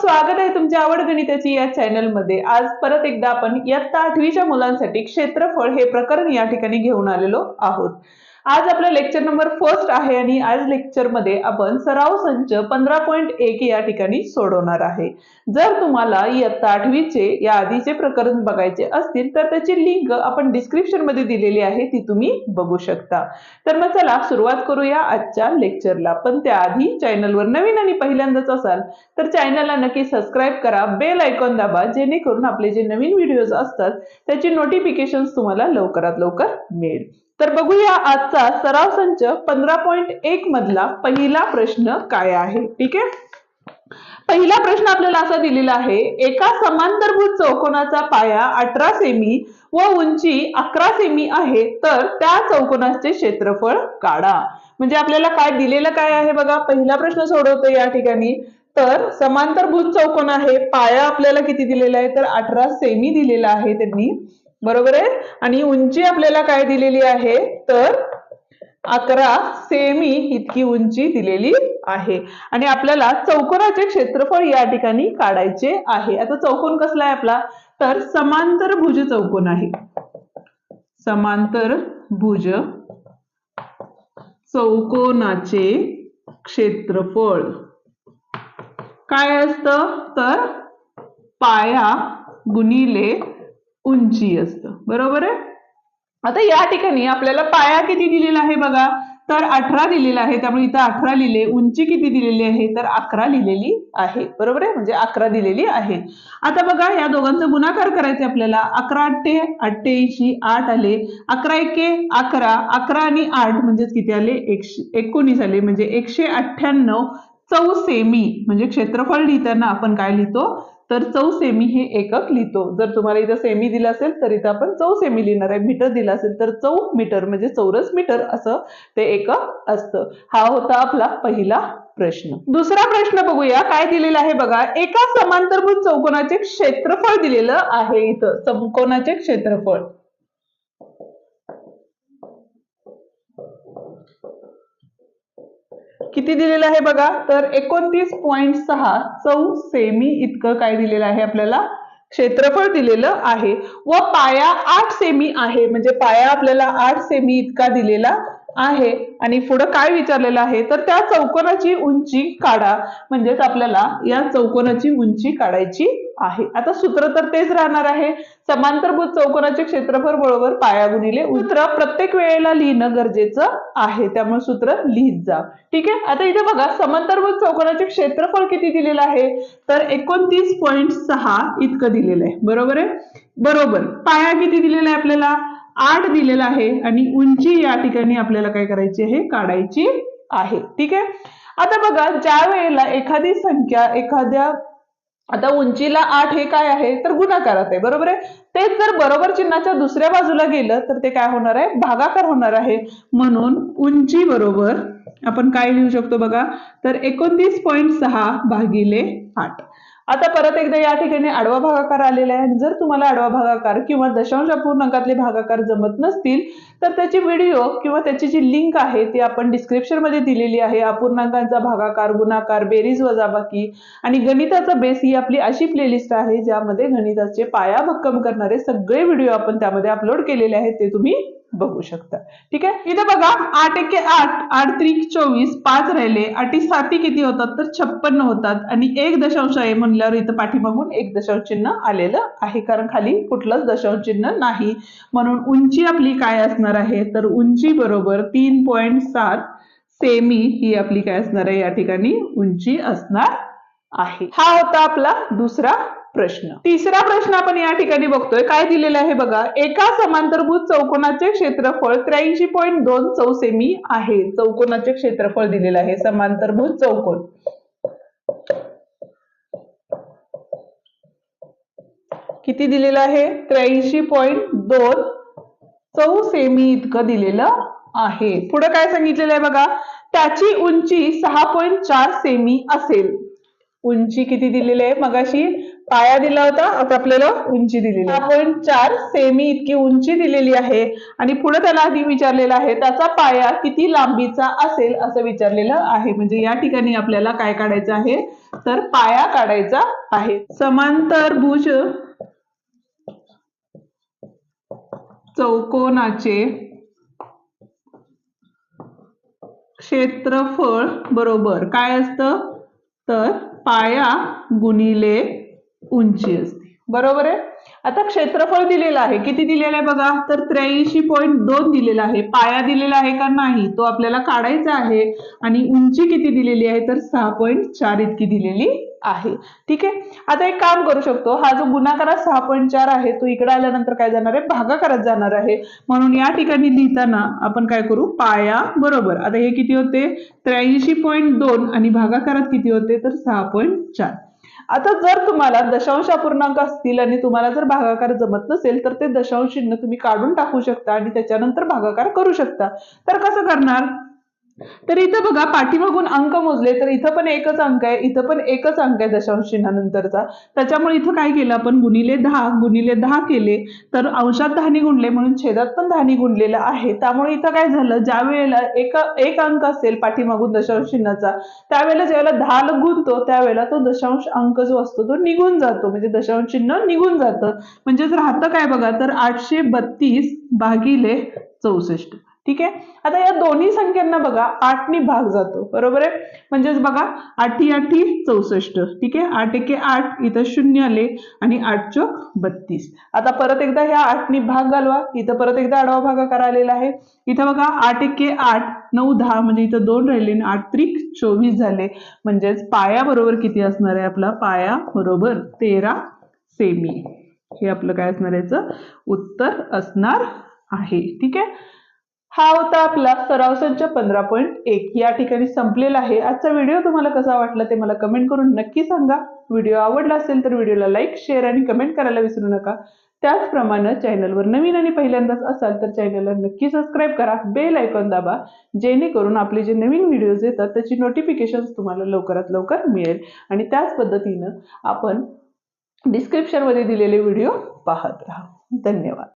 स्वागत आहे तुमच्या आवड गणिताची या चॅनलमध्ये आज परत एकदा आपण इयत्ता आठवीच्या मुलांसाठी क्षेत्रफळ हे प्रकरण या ठिकाणी घेऊन आलेलो आहोत. आज आपला लेक्चर नंबर फर्स्ट आहे आणि आज लेक्चरमध्ये आपण सराव संच पंधरा पॉईंट एक या ठिकाणी सोडवणार आहे. जर तुम्हाला इयत्ता आठवीचे या आधीचे प्रकरण बघायचे असतील तर त्याची लिंक आपण डिस्क्रिप्शनमध्ये दिलेली आहे ती तुम्ही बघू शकता. तर मग चला सुरुवात करूया आजच्या लेक्चरला पण त्याआधी चॅनलवर नवीन आणि पहिल्यांदाच असाल तर चॅनलला नक्की सबस्क्राईब करा बेल आयकॉन दाबा जेणेकरून आपले जे नवीन व्हिडिओज असतात त्याची नोटिफिकेशन तुम्हाला लवकरात लवकर मिळेल. तर बघूया आजचा सराव संच पंधरा पॉईंट एक मधला पहिला प्रश्न काय आहे? ठीक आहे? पहिला प्रश्न आपल्याला असा दिलेला आहे एका समांतरभूत चौकोनाचा पाया अठरा सेमी व उंची अकरा सेमी आहे तर त्या चौकोनाचे क्षेत्रफळ काढा. म्हणजे आपल्याला काय दिलेलं काय आहे बघा? पहिला प्रश्न सोडवतो या ठिकाणी. तर समांतरभूत चौकोन आहे पाया आपल्याला किती दिलेला आहे? तर अठरा सेमी दिलेला आहे त्यांनी. बरोबर आहे? आणि उंची आपल्याला काय दिलेली आहे? तर अकरा सेमी इतकी उंची दिलेली आहे. आणि आपल्याला चौकोनाचे क्षेत्रफळ या ठिकाणी काढायचे आहे. आता चौकोन कसला आहे आपला? तर समांतर भुज चौकोन आहे. समांतर भुज चौकोनाचे क्षेत्रफळ. काय असतं? तर पाया गुणिले उंची असतं. बरोबर आहे? आता या ठिकाणी आपल्याला पाया किती दिलेला आहे बघा? तर अठरा दिलेला आहे. त्यामुळे इथं अठरा लिहिले उंची किती दिलेली आहे? तर अकरा लिहिलेली आहे. बरोबर आहे? म्हणजे अकरा दिलेली आहे. आता बघा या दोघांचा गुणाकार करायचा आपल्याला. अकरा अठ्ठे अठ्ठ्याऐंशी आठ आले. अकरा एके अकरा. अकरा आणि आठ म्हणजेच किती आले? एकशे एकोणीस आले. म्हणजे एकशे अठ्ठ्याण्णव चौसेमी. म्हणजे क्षेत्रफळ लिहिताना आपण काय लिहितो? तर चौ सेमी हे एकक लिहितो. जर तुम्हाला इथं सेमी दिलं असेल तर इथं आपण चौ सेमी लिहिणार आहे. मीटर दिला असेल तर चौ मीटर म्हणजे चौरस मीटर असं ते एकक असतं. हा होता आपला पहिला प्रश्न. दुसरा प्रश्न बघूया. काय दिलेला आहे बघा? एका समांतरभूत चौकोनाचे क्षेत्रफळ दिलेलं आहे इथं. चौकोनाचे क्षेत्रफळ. किती दिलेलं आहे बघा? तर एकोणतीस पॉईंट सहा चौ सेमी इतकं काय दिलेलं आहे आपल्याला? क्षेत्रफळ दिलेलं आहे. व पाया आठ सेमी आहे. म्हणजे पाया आपल्याला आठ सेमी इतका दिलेला आहे. आणि पुढं काय विचारलेलं आहे? तर त्या चौकोनाची उंची काढा. म्हणजेच आपल्याला या चौकोनाची उंची काढायची आहे. आता सूत्र तर तेच राहणार आहे. समांतरभूत चौकोनाचे क्षेत्रफळ बरोबर पाया गुणिले सूत्र प्रत्येक वेळेला लिहिणं गरजेचं आहे. त्यामुळे सूत्र लिहित जा. ठीक आहे? आता इथे बघा समांतरभूत चौकोनाचे क्षेत्रफळ किती दिलेलं आहे? तर एकोणतीस पॉईंट सहा इतकं दिलेलं आहे. बरोबर आहे? बरोबर. पाया किती दिलेला आहे आपल्याला? आठ दिलेला आहे आणि उंची या ठिकाणी आपल्याला काय करायची आहे? काढायची आहे. ठीक आहे? आता बघा ज्या वेळेला एखादी संख्या एखाद्या आता उंचीला आठ हे काय आहे? तर गुणाकारात आहे. बरोबर आहे? तेच जर बरोबर चिन्हाच्या दुसऱ्या बाजूला गेलं तर ते काय होणार आहे? भागाकार होणार आहे. म्हणून उंची बरोबर आपण काय लिहू शकतो बघा? तर एकोणतीस पॉईंट सहा भागिले आठ. आता परत एकदा या ठिकाणी आडवा भागाकार आलेला आहे. जर तुम्हाला आडवा भागाकार किंवा दशांश अपूर्णांकातले भागाकार जमत नसतील तर त्याची व्हिडिओ किंवा त्याची जी लिंक आहे ती आपण डिस्क्रिप्शनमध्ये दिलेली आहे. अपूर्णांकांचा भागाकार गुणाकार बेरीज वजाबाकी आणि गणिताचा बेस ही आपली अशी प्लेलिस्ट आहे ज्यामध्ये गणिताचे पाया भक्कम करणारे सगळे व्हिडिओ आपण त्यामध्ये अपलोड केलेले आहेत ते तुम्ही बघू शकता. ठीक आहे? इथं बघा आठ एके आठ आठ त्रिक चोवीस पाच राहिले. आठी साती किती होतात? तर छप्पन्न होतात. आणि एक दशांश आहे म्हणल्यावर इथं पाठीमागून एक दशांश चिन्ह आलेलं आहे. कारण खाली कुठलंच दशांश चिन्ह नाही. म्हणून उंची आपली काय असणार आहे? तर उंची बरोबर तीन पॉईंट सात सेमी ही आपली काय असणार आहे? या ठिकाणी उंची असणार आहे. हा होता आपला दुसरा प्रश्न. तिसरा प्रश्न आपण या ठिकाणी बघतोय. काय दिलेलं आहे बघा? एका समांतरभूत चौकोनाचे क्षेत्रफळ त्र्याऐंशी पॉईंट दोन चौ सेमी आहे. चौकोनाचे क्षेत्रफळ दिलेलं आहे. समांतरभूत चौकोन. किती दिलेलं आहे? त्र्याऐंशी पॉईंट दोन चौ सेमी इतकं दिलेलं आहे. पुढे काय सांगितलेलं आहे बघा? त्याची उंची सहा पॉईंट चार सेमी असेल. उंची किती दिलेली आहे? मगाशी पाया दिला होता आता आपल्याला उंची दिलेली सहा पॉईंट चार सेमी इतकी उंची दिलेली आहे आणि पुढे त्याला आधी विचारलेलं आहे त्याचा पाया किती लांबीचा असेल असं विचारलेलं आहे. म्हणजे या ठिकाणी आपल्याला काय काढायचं आहे? तर पाया काढायचा आहे. समांतर भुज चौकोनाचे क्षेत्रफळ बरोबर काय असतं? तर पाया गुणिले उंची असते. बरोबर आहे? आता क्षेत्रफळ दिलेलं आहे. किती दिलेलं आहे बघा? तर त्र्याऐंशी पॉईंट दोन दिलेला आहे. पाया दिलेला आहे का नाही? तो आपल्याला काढायचा आहे. आणि उंची किती दिलेली आहे? तर सहा पॉईंट चार इतकी दिलेली आहे. ठीक आहे? आता एक काम करू शकतो. हा जो गुणाकारात सहा पॉईंट चार आहे तो इकडे आल्यानंतर काय जाणार आहे? भागाकारात जाणार आहे. म्हणून या ठिकाणी लिहिताना आपण काय करू? पाया बरोबर. आता हे किती होते? त्र्याऐंशी पॉईंट दोन आणि भागाकारात किती होते? तर सहा पॉईंट चार. आता जर तुम्हाला दशांश अपूर्णांक असतील आणि तुम्हाला जर भागाकार जमत नसेल तर ते दशांश चिन्ह तुम्ही काढून टाकू शकता आणि त्याच्यानंतर भागाकार करू शकता. तर कसं करणार? तर इथं बघा पाठीमागून अंक मोजले तर इथं पण एकच अंक आहे इथं पण एकच अंक आहे दशांश चिन्हानंतरचा. त्याच्यामुळे इथं काय केलं आपण? गुणिले दहा गुणिले दहा केले तर अंशात दहानी गुणले म्हणून छेदात पण दहानी गुणलेलं आहे. त्यामुळे इथं काय झालं? ज्या वेळेला एक एक अंक असेल पाठीमागून दशांश चिन्हाचा त्यावेळेला ज्यावेळेला दहाला गुणतो त्यावेळेला तो दशांश अंक जो असतो तो निघून जातो. म्हणजे दशांश चिन्ह निघून जातं. म्हणजेच राहतं काय बघा? तर आठशे बत्तीस भागिले चौसष्ट. ठीक आहे? आता या दोन्ही संख्यांना बघा आठनी भाग जातो. बरोबर आहे? म्हणजेच बघा आठी आठी चौसष्ट. ठीक आहे? आठ एके आठ इथं शून्य आले आणि आठ चोक बत्तीस. आता परत एकदा ह्या आठनी भाग घालवा. इथं परत एकदा आडवा भागाकार आलेला आहे. इथं बघा आठ एके आठ नऊ दहा म्हणजे इथं दोन राहिले आणि आठ त्रिक चोवीस झाले. म्हणजेच पाया बरोबर किती असणार आहे आपला? पाया बरोबर तेरा सेमी हे आपलं काय असणार याचं? उत्तर असणार आहे. ठीक आहे? हा होता आपला सराव संच पंधरा पॉईंट एक. या ठिकाणी संपलेला आहे. आजचा व्हिडिओ तुम्हाला कसा वाटला ते मला कमेंट करून नक्की सांगा. व्हिडिओ आवडला असेल तर व्हिडिओला लाईक शेअर आणि कमेंट करायला विसरू नका. त्याचप्रमाणे चॅनलवर नवीन आणि पहिल्यांदाच असाल तर चॅनलला नक्की सबस्क्राईब करा. बेल आयकॉन दाबा. जेणेकरून आपले जे नवीन व्हिडिओज येतात त्याची नोटिफिकेशन तुम्हाला लवकरात लवकर मिळेल. आणि त्याच पद्धतीनं आपण डिस्क्रिप्शनमध्ये दिलेले व्हिडिओ पाहत राहा. धन्यवाद.